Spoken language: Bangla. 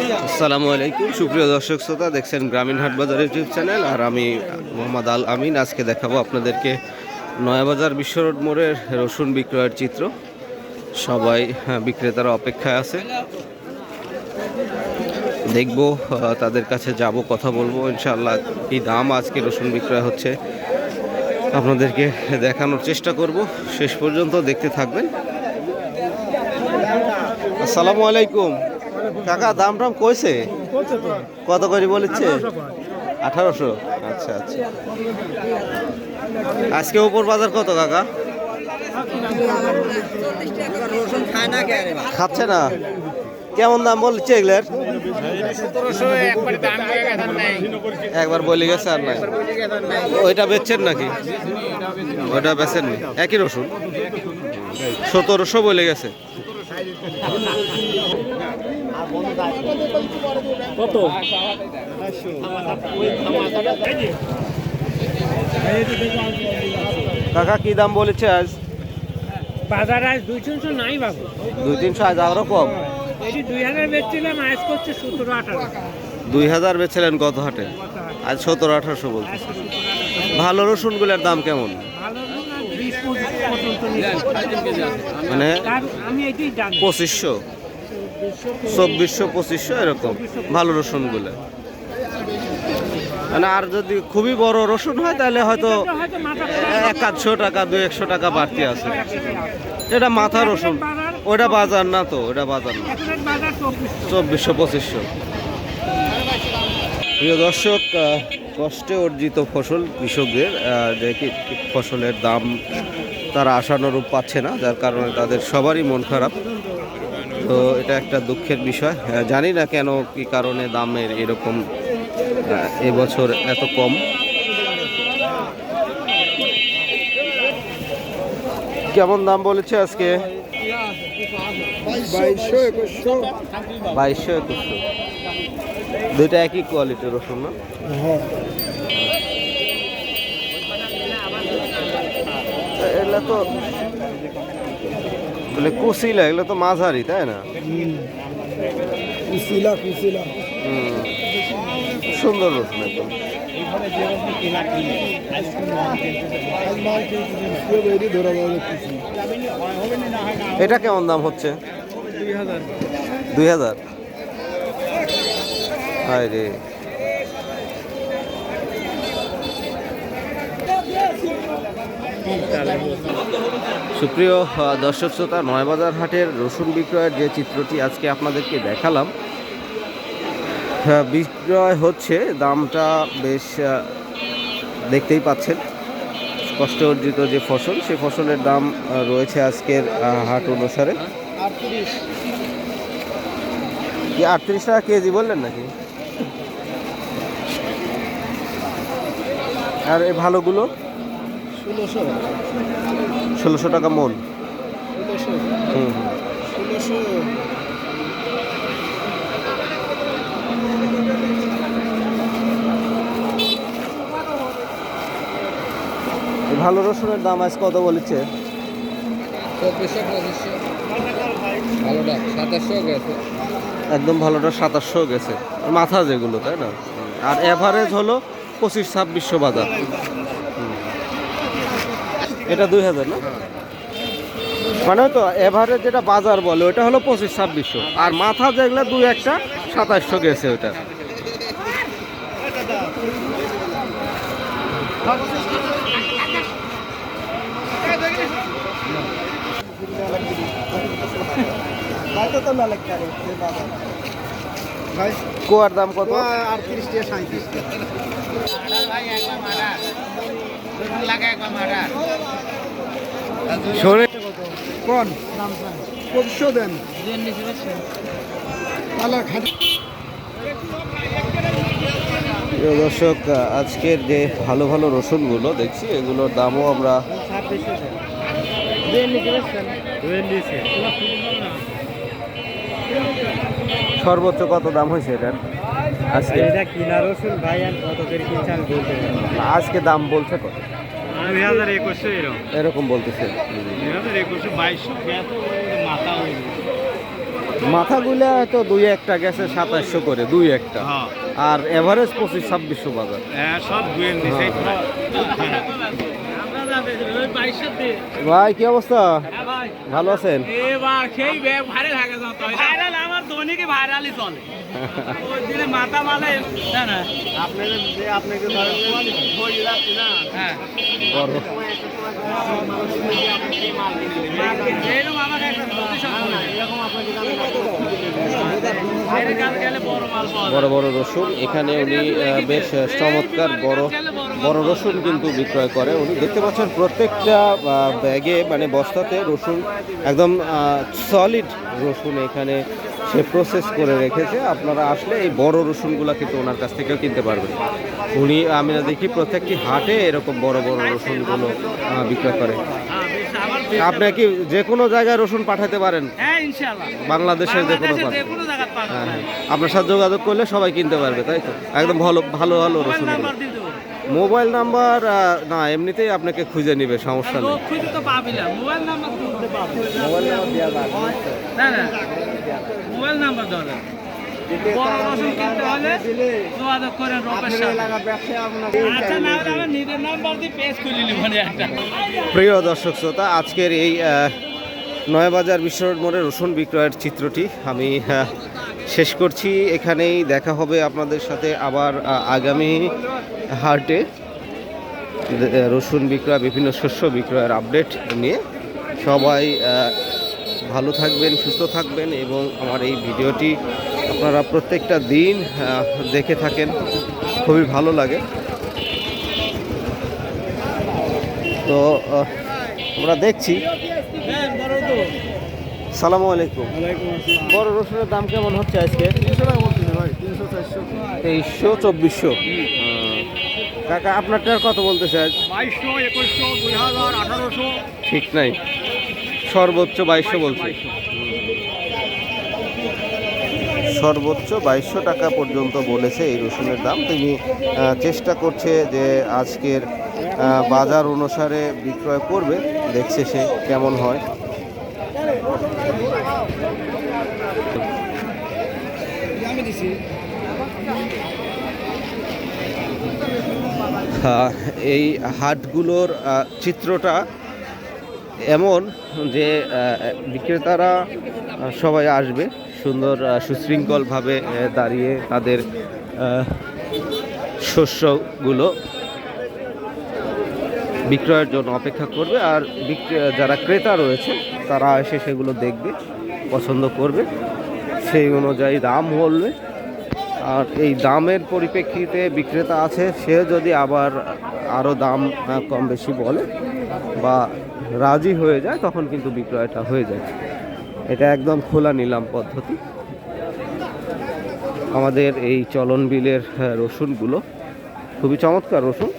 আসসালামু আলাইকুম। সুপ্রিয় দর্শক শ্রোতা দেখছেন গ্রামীণ হাট বাজার ইউটিউব চ্যানেল। আর আমি মোহাম্মদ আল আমিন। আজকে দেখাবো আপনাদেরকে নয়াবাজার বিশ্ব রোড মোড়ের রসুন বিক্রয়ের চিত্র। সবাই হ্যাঁ, বিক্রেতারা অপেক্ষায় আছে। দেখব তাদের কাছে যাব কথা বলব। ইনশাআল্লাহ কি দাম আজকে রসুন বিক্রয় হচ্ছে আপনাদেরকে দেখানোর চেষ্টা করব। শেষ পর্যন্ত দেখতে থাকবেন। আসসালামু আলাইকুম। কাকা, দাম টাম কইছে? কত করে বলেছে? আঠারোশো? আচ্ছা আচ্ছা। আজকে উপর বাজার কত কাকা? খাচ্ছে না? কেমন দাম বলছে এগুলার? একবার বলে গেছে আর নাই। ওইটা বেচছেন নাকি? ওইটা বেচেন একই রসুন? সতেরোশো বলে গেছে। কত? কাকা কি দাম বলেছে আজ? বাজার আজ দুই তিনশো নাই বাবু। দুই তিনশো আজ আরও কম? দুই হাজার বেচছিলাম আজ করছে সতেরো আঠারো। দুই হাজার বেচছিলেন গত হাটে? আজ সতেরো আঠারোশো বলতে ভালো রসুনগুলোর দাম কেমন। মানে আমি পঁচিশশো? চব্বিশশো, পঁচিশশো, এরকম। ভালো রসুনগুলো। মানে আর যদি খুবই বড় রসুন হয়, তাহলে হয়তো এটা হয়তো মাথা করা এক আধশো টাকা দু একশো টাকা বাড়তি আছে। এটা মাথা রসুন। ওটা বাজার না তো ওটা বাজার না। চব্বিশশো, পঁচিশশো। প্রিয় দর্শক কষ্টে অর্জিত ফসল কৃষকদের যে ফসলের দাম তারা আশানুরূপ পাচ্ছে না, যার কারণে তাদের সবারই মন খারাপ। তো এটা একটা দুঃখের বিষয়। জানি না কেন, কি কারণে দামের এরকম এবছর এত কম। কেমন দাম বলেছে আজকে? বাইশশো একুশশো। বাইশশো একুশশো দুইটা একই কোয়ালিটির রসুন না? এগুলো তো বলে কুশিলা এগুলো তো মাঝারি তাই না? কুশিলা কুশিলা। হুম। সুন্দর রসুন একদম এটা কেমন দাম হচ্ছে? দুই হাজার। দুই হাজার? হায় রে। সুপ্রিয় দর্শক শ্রোতা, নয়বাজার হাটের রসুন বিক্রয়ের যে চিত্রটি আজকে আপনাদেরকে দেখালাম বিক্রয় হচ্ছে, দামটা বেশ দেখতেই পাচ্ছেন কষ্ট অর্জিত যে ফসল সেই ফসলের দাম রয়েছে আজকের হাট অনুসারে। আটত্রিশ টাকা কেজি বললেন নাকি? আর এই ভালোগুলো? ষোলোশো? টাকা মন। হুম। ভালো রসুনের দাম আজ কত বলেছে? চব্বিশশো পঁচিশশো। ভালোটা সাতাশশো গেছে। একদম ভালোটা সাতাশশো গেছে। আর মাথা যেগুলো তাই না? আর এভারেজ হলো পঁচিশ ছাব্বিশশো বাজার। এটা দুই হাজার না? মানে তো এভারেজ যেটা বাজার বলে, ওটা হলো পঁচিশ, ছাব্বিশশো। আর মাথা যেগুলো দুই একটা, সাতাশশো গেছে ওটা। কুয়ার দাম কত? আটত্রিশ টাকা সাঁত্রিশ টাকা শোনে। কোন? পঁচিশশো দেন প্রিয় দর্শক আজকের যে ভালো ভালো রসুনগুলো দেখছি এগুলোর দামও আমরা সর্বোচ্চ কত দাম হয়েছে এটার? আজকে? এটা কিনা রসুন ভাই আর কত করে কিনছে বলতে আজকে দাম বলছে কত? দুই হাজার একুশশো এরকম। এরকম বলতেছে। দুই হাজার একুশশো বাইশশো মাথা হয়ে মাথাগুলো হয়তো দুই একটা গেছে সাতাশশো করে দুই একটা। হ্যাঁ। আর এভারেজ পঁচিশ ছাব্বিশশো বাজার। হ্যাঁ সব ভাই কি অবস্থা? ভালো আছেন? ভাইরালই চলে? ওই দিনে মাথা মালে না না। আপনাদের যে আপনাকে ধরেন হয়ে না? হ্যাঁ। বড়। এরকম আমার একটা এরকম আপনাকে বড় বড় রসুন এখানে উনি বেশ চমৎকার বড় বড় রসুন কিন্তু বিক্রয় করে। উনি দেখতে পাচ্ছেন প্রত্যেকটা ব্যাগে মানে বস্তাতে রসুন একদম সলিড রসুন এখানে সে প্রসেস করে রেখেছে। আপনারা আসলে এই বড় রসুনগুলো কিন্তু ওনার কাছ থেকেও কিনতে পারবেন। উনি আমি দেখি প্রত্যেকটি হাটে এরকম বড় বড় রসুনগুলো বিক্রয় করে। আপনি কি যে কোনো জায়গায় রসুন পাঠাতে পারেন? হ্যাঁ বাংলাদেশের যে কোনো হ্যাঁ হ্যাঁ। আপনার সাথে যোগাযোগ করলে সবাই কিনতে পারবে তাই তো? একদম ভালো ভালো ভালো রসুন মোবাইল নাম্বার না এমনিতেই আপনাকে খুঁজে নিবে সমস্যা নেই। মোবাইল নাম্বার মোবাইল নাম্বার দেওয়া লাগবে না না মোবাইল নাম্বার ধরে বড় রসুন কিনতে হলে যোগাযোগ করেন রূপের আচ্ছা না হলে আমার নিজের নাম্বার দিয়ে পেজ খুলে নিব একটা। প্রিয় দর্শক শ্রোতা আজকের এই নয়াবাজার বিশ্ব রোড মোড়ে রসুন বিক্রয়ের চিত্রটি আমি শেষ করছি। এখানেই দেখা হবে আপনাদের সাথে আবার আগামী হাটে। দে- রসুন বিক্রয় বিভিন্ন শস্য বিক্রয়ের আপডেট নিয়ে সবাই ভালো থাকবেন সুস্থ থাকবেন এবং আমার এই ভিডিওটি আপনারা প্রত্যেকটা দিন দেখে থাকেন। খুবই ভালো লাগে। তো আমরা দেখছি। সালামু আলাইকুম। বড় রসুনের দাম কেমন হচ্ছে আজকে? তেইশশো চব্বিশশো। কাকা আপনারটার কত বলতেছে আজ? বাইশশো একুশশো দুই হাজার আঠারোশো। ঠিক নাই। সর্বোচ্চ বাইশশো বলছে। সর্বোচ্চ বাইশশো টাকা পর্যন্ত বলেছে এই রসুনের দাম। তিনি চেষ্টা করছে যে আজকের বাজার অনুসারে বিক্রয় করবে। দেখছে সে কেমন হয়। এই হাটগুলোর চিত্রটা এমন যে বিক্রেতারা সবাই আসবে, সুন্দর সুশৃঙ্খলভাবে দাঁড়িয়ে তাদের শস্যগুলো বিক্রয়ের জন্য অপেক্ষা করবে। আর যারা ক্রেতা রয়েছে তারা এসে সেগুলো দেখবে, পছন্দ করবে। সেই অনুযায়ী দাম বলবে। আর এই দামের পরিপ্রেক্ষিতে বিক্রেতা আছে, সে যদি আবার আরও দাম কম বেশি বলে বা রাজি হয়ে যায়, তখন কিন্তু বিক্রয়টা হয়ে যায়। এটা একদম খোলা নিলাম পদ্ধতি। আমাদের এই চলন বিলের রসুনগুলো, খুবই চমৎকার রসুন।